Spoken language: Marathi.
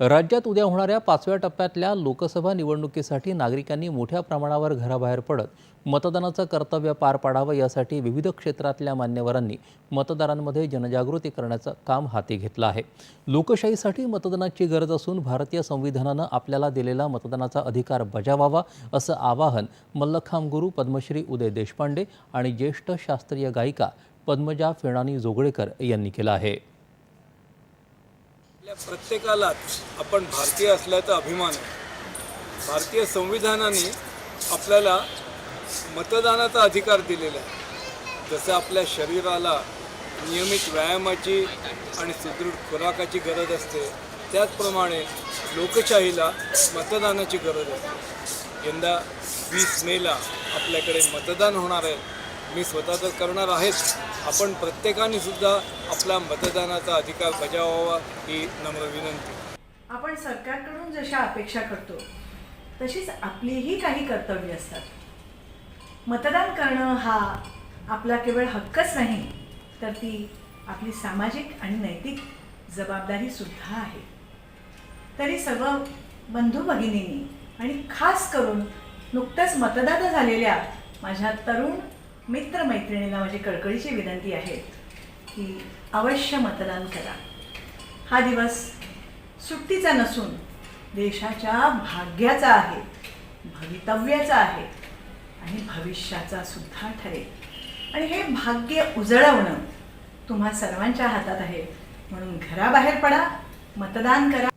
राज्यात उद्या होणाऱ्या पाचव्या टप्प्यातल्या लोकसभा निवडणुकीसाठी नागरिकांनी मोठ्या प्रमाणावर घराबाहेर पडत मतदानाचं कर्तव्य पार पाडावं यासाठी विविध क्षेत्रातल्या मान्यवरांनी मतदारांमध्ये जनजागृती करण्याचं काम हाती घेतलं आहे. लोकशाहीसाठी मतदानाची गरज असून भारतीय संविधानानं आपल्याला दिलेला मतदानाचा अधिकार बजावावा असं आवाहन मल्लखांब गुरु पद्मश्री उदय देशपांडे आणि ज्येष्ठ शास्त्रीय गायिका पद्मजा फेणानी जोगळेकर यांनी केलं आहे. आपल्या प्रत्येकालाच आपण भारतीय असल्याचा अभिमान आहे. भारतीय संविधानाने आपल्याला मतदानाचा अधिकार दिलेला आहे. जसं आपल्या शरीराला नियमित व्यायामाची आणि सुदृढ खुराकाची गरज असते त्याचप्रमाणे लोकशाहीला मतदानाची गरज असते. यंदा वीस मेला आपल्याकडे मतदान होणार आहे. मी स्वतः तर करणार आहेच. आपण प्रत्येकाने सुद्धा आपला मतदानाचा अधिकार बजावावा ही नम्र विनंती. आपण सरकारकडून जशा अपेक्षा करतो तशीच आपलीही काही कर्तव्य असतात. मतदान करणं हा आपला केवळ हक्कच नाही तर ती आपली सामाजिक आणि नैतिक जबाबदारी सुद्धा आहे. तरी सर्व बंधू भगिनींनी आणि खास करून नुकतंच मतदान झालेल्या माझ्या तरुण मित्रमैत्रिणींना माझी कळकळीची विनंती आहे की अवश्य मतदान करा. हा दिवस सुट्टीचा नसून देशाच्या भाग्याचा आहे भवितव्याचा आहे आणि भविष्याचा सुद्धा ठरेल. आणि हे भाग्य उजळवणं तुम्हा सर्वांच्या हातात आहे. म्हणून घराबाहेर पडा मतदान करा.